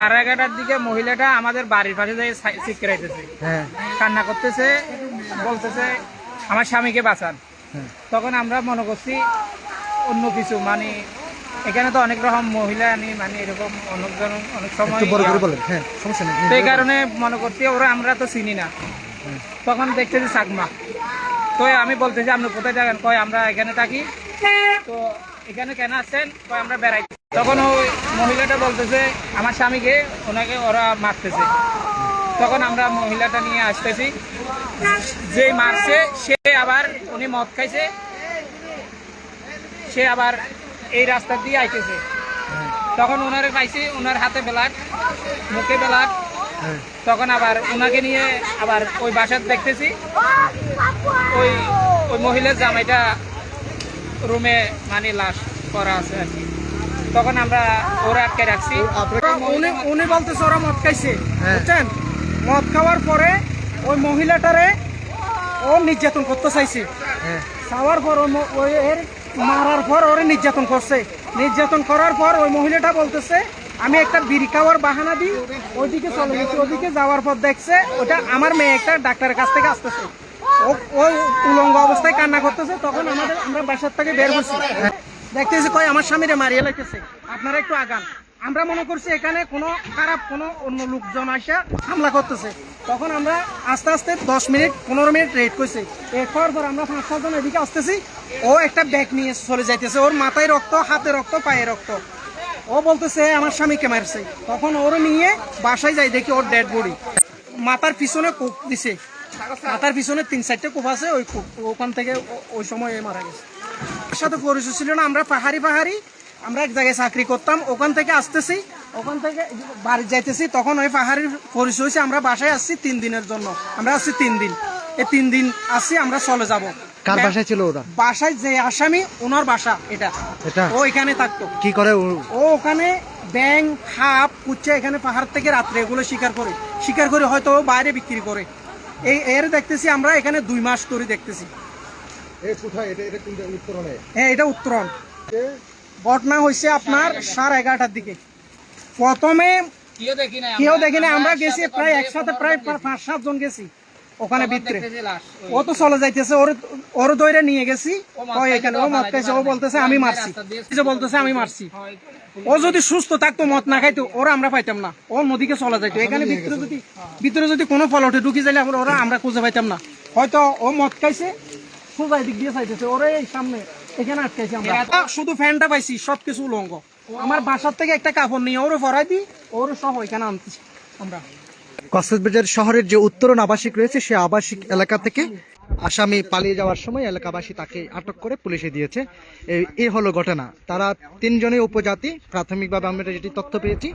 সাড়ে এগারোটার দিকে মহিলাটা আমাদের বাড়ির পাশে যাই হ্যাঁ। কান্না করতেছে বলতেছে আমার স্বামীকে বাঁচান। হ্যাঁ। তখন আমরা মনে করছি অন্য কিছু মানে এখানে তো অনেক রকম মহিলা আনি মানে এরকম অনেক জন- অনেক সময় হ্যাঁ এই কারণে মনে করছি ওরা আমরা তো চিনি না। তখন দেখতেছি চাকমা তো আমি বলতেছি আপনি কোথায় থাকেন? কয় আমরা এখানে থাকি। তো এখানে কেন আসছেন? কয় আমরা বেড়াই তখন ওই মহিলাটা বলতেছে, আমার স্বামীকে ওনাকে ওরা মারতেছে। তখন আমরা মহিলাটা নিয়ে আসতেছি। যে মারছে, সে আবার উনি মদ খাইছে। সে আবার এই রাস্তা দিয়ে আইতেছে। তখন ওনারে পাইছি ওনার হাতে বেলাট মুখে বেলাট তখন আবার ওনাকে নিয়ে আবার ওই বাসার দেখতেছি। ওই ওই মহিলার জামাইটা রুমে মানে লাশ করা আছে আর কি। তখন আমরা ওরা আটকে রাখছি। উনি উনি বলতেছে ওরা মদ খাইছে। হ্যাঁ। বুঝছেন? মদ খাওয়ার পরে ওই মহিলাটারে ও নির্যাতন করতে চাইছে। হ্যাঁ। খাওয়ার পর ওই এর মারার পর ওরে নির্যাতন করছে। নির্যাতন করার পর ওই মহিলাটা বলতেছে আমি একটা বিড়ি খাওয়ার বাহানা দিই ওইদিকে চলে গেছি ওইদিকে যাওয়ার পর দেখছে ওটা আমার মেয়ে একটা ডাক্তারের কাছ থেকে আসতেছে। ও ওই উলঙ্গ অবস্থায় কান্না করতেছে তখন আমাদের আমরা বাসার থেকে বের করছি দেখতেছি কই আমার স্বামীরে মারিয়ে লাইতেছে। আপনারা একটু আগান। আমরা মনে করছি এখানে কোনো খারাপ কোনো অন্য লোকজন আসা হামলা করতেছে। তখন আমরা আস্তে আস্তে দশ মিনিট, পনেরো মিনিট রেড করছি। রেড করার পর আমরা পাঁচ সাতজন এদিকে আসতেছি। ও একটা ব্যাগ নিয়ে চলে যাইতেছে। ওর মাথায় রক্ত, হাতে রক্ত, পায়ে রক্ত। ও বলতেছে, আমার স্বামীকে মারছে। তখন ওর নিয়ে বাসায় যাই দেখি ওর ডেড বডি মাথার পিছনে কোপ দিছে। মাথার পিছনে তিন চারটে কোপ আছে, ওই কোপ ওখান থেকে ওই সময় মারা গেছে। সাথে পরিচয় ছিল না আমরা পাহাড়ি পাহাড়ি আমরা এক জায়গায় চাকরি করতাম ওখান থেকে আসতেছি ওখান থেকে বাড়ি যাইতেছি তখন ওই পাহাড়ির পরিচয় হয়েছে আমরা বাসায় আসছি তিন দিনের জন্য আমরা আসছি তিন দিন। এই তিন দিন আসছি আমরা চলে যাব। কার বাসায় ছিল ওরা? বাসায় যে আসামি ওনার বাসা এটা। এটা? ও এখানে থাকতো। কি করে ও? ওখানে ব্যাং হাফ কুচ্চা এখানে পাহাড় থেকে রাত্রে এগুলো শিকার করে। শিকার করে হয়তো বাইরে বিক্রি করে। এই এর দেখতেছি আমরা এখানে দুই মাস ধরে দেখতেছি। হ্যাঁ এটা উত্তরণ। ঘটনা হয়েছে আপনার সাড়ে এগারোটার দিকে। প্রথমে কেউ দেখি না আমরা। গেছি প্রায় একসাথে প্রায় পাঁচ সাত জন গেছি ওখানে ভিতরে। ও তো চলে যাইতেছে ওর ওর দইরে নিয়ে গেছি। ও এখানে? ও মদ খাইছে ও বলতেছে আমি মারছি। বলতেছে আমি মারছি। ও যদি সুস্থ থাকতো মদ না খাইতো ওরা আমরা পাইতাম না। ও নদীকে চলে যাইতো। এখানে ভিতরে যদি ভিতরে যদি কোনো ফলটে ঢুকি যাইলে আমরা- ওরা আমরা খুঁজে পাইতাম না। হয়তো ও মদ খাইছে সোজা দিক দিয়ে চাইতেছে ওরে এই সামনে এখানে আটকাইছে আমরা। শুধু ফ্যানটা পাইছি সবকিছু উলঙ্গ। আমার বাসার থেকে একটা কাপড় নিয়ে ওরে ফরাই দিই ওরে সহ এখানে আনতেছি আমরা। কক্সবাজার শহরের যে উত্তরণ আবাসিক রয়েছে সে আবাসিক এলাকা থেকে আসামি পালিয়ে যাওয়ার সময় এলাকাবাসী তাকে আটক করে পুলিশে দিয়েছে। এ এই হলো ঘটনা। তারা তিনজনই উপজাতি। প্রাথমিকভাবে আমরা যেটি তথ্য পেয়েছি